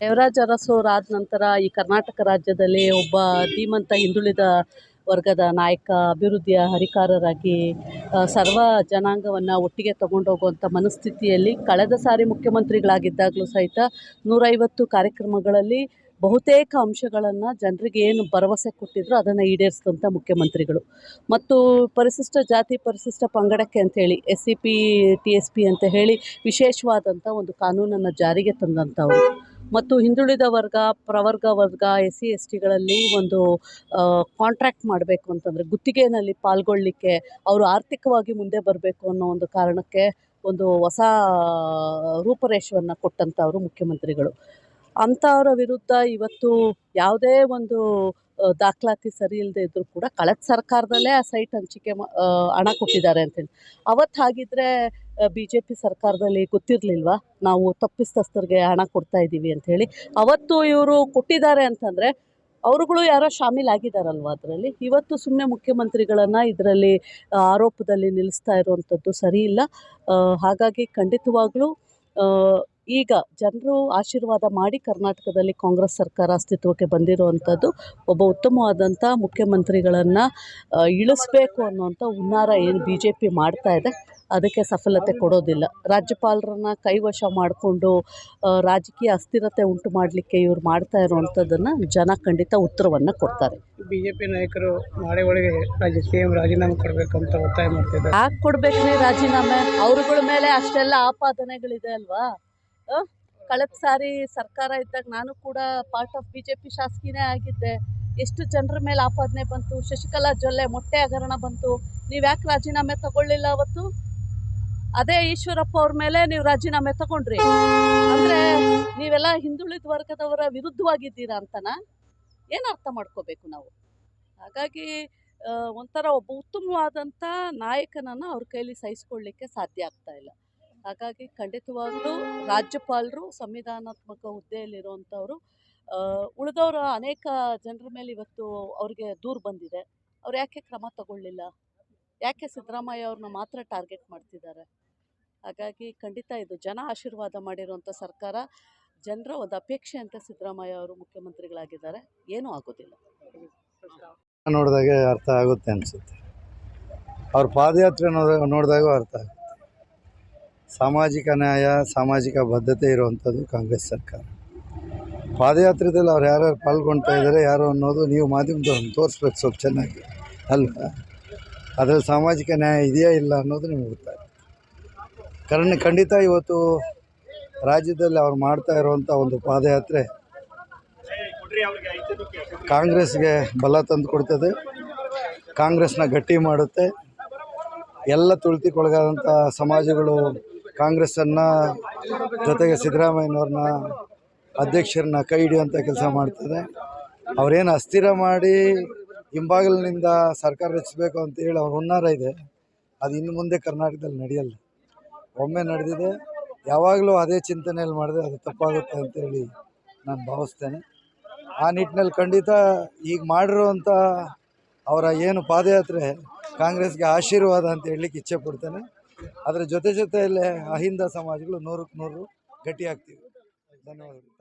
ದೇವರಾಜ ಅರಸೋರಾದ ನಂತರ ಈ ಕರ್ನಾಟಕ ರಾಜ್ಯದಲ್ಲಿ ಒಬ್ಬ ಧೀಮಂತ ಹಿಂದುಳಿದ ವರ್ಗದ ನಾಯಕ, ಅಭಿವೃದ್ಧಿಯ ಹರಿಕಾರರಾಗಿ ಸರ್ವ ಜನಾಂಗವನ್ನು ಒಟ್ಟಿಗೆ ತಗೊಂಡೋಗುವಂಥ ಮನಸ್ಥಿತಿಯಲ್ಲಿ ಕಳೆದ ಸಾರಿ ಮುಖ್ಯಮಂತ್ರಿಗಳಾಗಿದ್ದಾಗಲೂ ಸಹಿತ ನೂರೈವತ್ತು ಕಾರ್ಯಕ್ರಮಗಳಲ್ಲಿ ಬಹುತೇಕ ಅಂಶಗಳನ್ನು ಜನರಿಗೆ ಏನು ಭರವಸೆ ಕೊಟ್ಟಿದ್ರು ಅದನ್ನು ಈಡೇರಿಸಿದಂಥ ಮುಖ್ಯಮಂತ್ರಿಗಳು. ಮತ್ತು ಪರಿಶಿಷ್ಟ ಜಾತಿ, ಪರಿಶಿಷ್ಟ ಪಂಗಡಕ್ಕೆ ಅಂತೇಳಿ S C P, T S P ಅಂತ ಹೇಳಿ ವಿಶೇಷವಾದಂಥ ಒಂದು ಕಾನೂನನ್ನು ಜಾರಿಗೆ ತಂದಂಥವ್ರು ಮತ್ತು ಹಿಂದುಳಿದ ವರ್ಗ, ಪ್ರವರ್ಗ ವರ್ಗ ಎಸ್ ಸಿ ಎಸ್ ಟಿಗಳಲ್ಲಿ ಒಂದು ಕಾಂಟ್ರಾಕ್ಟ್ ಮಾಡಬೇಕು ಅಂತಂದರೆ ಗುತ್ತಿಗೆನಲ್ಲಿ ಪಾಲ್ಗೊಳ್ಳಿಕ್ಕೆ ಅವರು ಆರ್ಥಿಕವಾಗಿ ಮುಂದೆ ಬರಬೇಕು ಅನ್ನೋ ಒಂದು ಕಾರಣಕ್ಕೆ ಒಂದು ಹೊಸ ರೂಪರೇಷವನ್ನು ಕೊಟ್ಟಂಥವರು ಮುಖ್ಯಮಂತ್ರಿಗಳು. ಅಂಥವರ ವಿರುದ್ಧ ಇವತ್ತು ಯಾವುದೇ ಒಂದು ದಾಖಲಾತಿ ಸರಿ ಇಲ್ಲದೆ ಇದ್ದರೂ ಕೂಡ ಕಳೆದ ಸರ್ಕಾರದಲ್ಲೇ ಆ ಸೈಟ್ ಹಂಚಿಕೆ ಹಣ ಕೊಟ್ಟಿದ್ದಾರೆ ಅಂತೇಳಿ ಅವತ್ತು ಹಾಗಿದ್ರೆ ಬಿ ಜೆ ಪಿ ಸರ್ಕಾರದಲ್ಲಿ ಗೊತ್ತಿರಲಿಲ್ವಾ? ನಾವು ತಪ್ಪಿಸ್ತಸ್ಥರಿಗೆ ಹಣ ಕೊಡ್ತಾ ಇದ್ದೀವಿ ಅಂಥೇಳಿ ಅವತ್ತು ಇವರು ಕೊಟ್ಟಿದ್ದಾರೆ ಅಂತಂದರೆ, ಅವರುಗಳು ಯಾರೋ ಶಾಮೀಲಾಗಿದ್ದಾರಲ್ವ ಅದರಲ್ಲಿ? ಇವತ್ತು ಸುಮ್ಮನೆ ಮುಖ್ಯಮಂತ್ರಿಗಳನ್ನು ಇದರಲ್ಲಿ ಆರೋಪದಲ್ಲಿ ನಿಲ್ಲಿಸ್ತಾ ಇರುವಂಥದ್ದು ಸರಿ ಇಲ್ಲ. ಹಾಗಾಗಿ ಖಂಡಿತವಾಗ್ಲೂ ಈಗ ಜನರು ಆಶೀರ್ವಾದ ಮಾಡಿ ಕರ್ನಾಟಕದಲ್ಲಿ ಕಾಂಗ್ರೆಸ್ ಸರ್ಕಾರ ಅಸ್ತಿತ್ವಕ್ಕೆ ಬಂದಿರುವಂಥದ್ದು ಒಬ್ಬ ಉತ್ತಮವಾದಂಥ ಮುಖ್ಯಮಂತ್ರಿಗಳನ್ನು ಇಳಿಸ್ಬೇಕು ಅನ್ನುವಂಥ ಹುನ್ನಾರ ಏನು ಬಿ ಜೆ ಪಿ ಮಾಡ್ತಾ ಇದೆ ಅದಕ್ಕೆ ಸಫಲತೆ ಕೊಡೋದಿಲ್ಲ. ರಾಜ್ಯಪಾಲರನ್ನ ಕೈವಶ ಮಾಡಿಕೊಂಡು ರಾಜಕೀಯ ಅಸ್ಥಿರತೆ ಉಂಟು ಮಾಡಲಿಕ್ಕೆ ಇವ್ರು ಮಾಡ್ತಾ ಇರುವಂಥದ್ದನ್ನು ಜನ ಖಂಡಿತ ಉತ್ತರವನ್ನು ಕೊಡ್ತಾರೆ. ಬಿಜೆಪಿ ನಾಯಕರು ನಾಳೆ ಒಳಗೆ ರಾಜ್ಯ ಸಿ ಎಂ ರಾಜೀನಾಮೆ ಕೊಡಬೇಕಂತ ಒತ್ತಾಯ ಮಾಡ್ತಿದ್ದಾರೆ. ಯಾಕೆ ಕೊಡಬೇಕ್ರಿ ರಾಜೀನಾಮೆ? ಅವ್ರುಗಳ ಮೇಲೆ ಅಷ್ಟೆಲ್ಲ ಆಪಾದನೆಗಳಿದೆ ಅಲ್ವಾ? ಕಳೆದ ಸಾರಿ ಸರ್ಕಾರ ಇದ್ದಾಗ ನಾನು ಕೂಡ part of B J P ಶಾಸಕಿನೇ ಆಗಿದ್ದೆ. ಎಷ್ಟು ಜನರ ಮೇಲೆ ಆಪಾದನೆ ಬಂತು, ಶಶಿಕಲಾ ಜೊಲ್ಲೆ, ಮೊಟ್ಟೆ ಹಗರಣ ಬಂತು. ನೀವು ಯಾಕೆ ರಾಜೀನಾಮೆ ತಗೊಳ್ಳಿಲ್ಲ ಅವತ್ತು? ಅದೇ ಈಶ್ವರಪ್ಪ ಅವ್ರ ಮೇಲೆ ನೀವು ರಾಜೀನಾಮೆ ತಗೊಂಡ್ರಿ. ಅಂದರೆ ನೀವೆಲ್ಲ ಹಿಂದುಳಿದ ವರ್ಗದವರ ವಿರುದ್ಧವಾಗಿದ್ದೀರಾ ಅಂತನಾ? ಏನು ಅರ್ಥ ಮಾಡ್ಕೋಬೇಕು ನಾವು? ಹಾಗಾಗಿ ಒಂಥರ ಒಬ್ಬ ಉತ್ತಮವಾದಂಥ ನಾಯಕನನ್ನು ಅವ್ರ ಕೈಲಿ ಸಹಿಸ್ಕೊಳ್ಳಿಕ್ಕೆ ಸಾಧ್ಯ ಆಗ್ತಾ ಇಲ್ಲ. ಹಾಗಾಗಿ ಖಂಡಿತವಾಗ್ಲೂ ರಾಜ್ಯಪಾಲರು ಸಂವಿಧಾನಾತ್ಮಕ ಹುದ್ದೆಯಲ್ಲಿರುವಂಥವ್ರು ಉಳಿದವರ ಅನೇಕ ಜನರ ಮೇಲೆ ಇವತ್ತು ಅವ್ರಿಗೆ ದೂರು ಬಂದಿದೆ. ಅವ್ರು ಯಾಕೆ ಕ್ರಮ ತಗೊಳ್ಳಿಲ್ಲ? ಯಾಕೆ ಸಿದ್ದರಾಮಯ್ಯ ಅವ್ರನ್ನ ಮಾತ್ರ ಟಾರ್ಗೆಟ್ ಮಾಡ್ತಿದ್ದಾರೆ? ಹಾಗಾಗಿ ಖಂಡಿತ ಇದು ಜನ ಆಶೀರ್ವಾದ ಮಾಡಿರುವಂಥ ಸರ್ಕಾರ, ಜನರ ಒಂದು ಅಪೇಕ್ಷೆ ಅಂತ ಸಿದ್ದರಾಮಯ್ಯ ಅವರು ಮುಖ್ಯಮಂತ್ರಿಗಳಾಗಿದ್ದಾರೆ. ಏನೂ ಆಗೋದಿಲ್ಲ. ನೋಡಿದಾಗೆ ಅರ್ಥ ಆಗುತ್ತೆ ಅನಿಸುತ್ತೆ. ಅವ್ರ ಪಾದಯಾತ್ರೆ ನೋಡಿದಾಗ ನೋಡಿದಾಗೂ ಅರ್ಥ ಆಗುತ್ತೆ. ಸಾಮಾಜಿಕ ನ್ಯಾಯ, ಸಾಮಾಜಿಕ ಬದ್ಧತೆ ಇರುವಂಥದ್ದು ಕಾಂಗ್ರೆಸ್ ಸರ್ಕಾರ. ಪಾದಯಾತ್ರೆದಲ್ಲಿ ಅವ್ರು ಯಾರ್ಯಾರು ಪಾಲ್ಗೊಳ್ತಾ ಇದ್ದಾರೆ, ಯಾರು ಅನ್ನೋದು ನೀವು ಮಾಧ್ಯಮದವ್ರನ್ನ ತೋರಿಸ್ಬೇಕು ಸ್ವಲ್ಪ ಚೆನ್ನಾಗಿ ಅಲ್ಲ ಅದರಲ್ಲಿ ಸಾಮಾಜಿಕ ನ್ಯಾಯ ಇದೆಯಾ ಇಲ್ಲ ಅನ್ನೋದು ನಿಮಗೆ ಗೊತ್ತಾಗುತ್ತೆ ಕಾರಣ, ಖಂಡಿತ ಇವತ್ತು ರಾಜ್ಯದಲ್ಲಿ ಅವ್ರು ಮಾಡ್ತಾ ಇರುವಂಥ ಒಂದು ಪಾದಯಾತ್ರೆ ಕಾಂಗ್ರೆಸ್ಗೆ ಬಲ ತಂದು ಕೊಡ್ತದೆ, ಕಾಂಗ್ರೆಸ್ನ ಗಟ್ಟಿ ಮಾಡುತ್ತೆ. ಎಲ್ಲ ತುಳಿತಕ್ಕೊಳಗಾದಂಥ ಸಮಾಜಗಳು ಕಾಂಗ್ರೆಸ್ಸನ್ನು ಜೊತೆಗೆ ಸಿದ್ದರಾಮಯ್ಯನವ್ರನ್ನ ಅಧ್ಯಕ್ಷರನ್ನ ಕೈ ಹಿಡಿಯುವಂಥ ಕೆಲಸ ಮಾಡ್ತದೆ. ಅವರೇನು ಅಸ್ಥಿರ ಮಾಡಿ ಹಿಂಬಾಗಿಲಿನಿಂದ ಸರ್ಕಾರ ರಚಿಸಬೇಕು ಅಂತೇಳಿ ಅವ್ರ ಹುನ್ನಾರ ಇದೆ. ಅದು ಇನ್ನು ಮುಂದೆ ಕರ್ನಾಟಕದಲ್ಲಿ ನಡೆಯಲ್ಲ. ಒಮ್ಮೆ ನಡೆದಿದೆ. ಯಾವಾಗಲೂ ಅದೇ ಚಿಂತನೆಯಲ್ಲಿ ಮಾಡಿದ್ರೆ ಅದು ತಪ್ಪಾಗುತ್ತೆ ಅಂತೇಳಿ ನಾನು ಭಾವಿಸ್ತೇನೆ. ಆ ನಿಟ್ಟಿನಲ್ಲಿ ಖಂಡಿತ ಈಗ ಮಾಡಿರುವಂಥ ಅವರ ಏನು ಪಾದಯಾತ್ರೆ ಕಾಂಗ್ರೆಸ್ಗೆ ಆಶೀರ್ವಾದ ಅಂತ ಹೇಳಲಿಕ್ಕೆ ಇಚ್ಛೆ ಪಡ್ತೇನೆ. ಅದರ ಜೊತೆ ಜೊತೆಯಲ್ಲೇ ಅಹಿಂದ ಸಮಾಜಗಳು ನೂರಕ್ಕೆ ನೂರು ಗಟ್ಟಿಯಾಗ್ತೀವಿ. ಧನ್ಯವಾದಗಳು.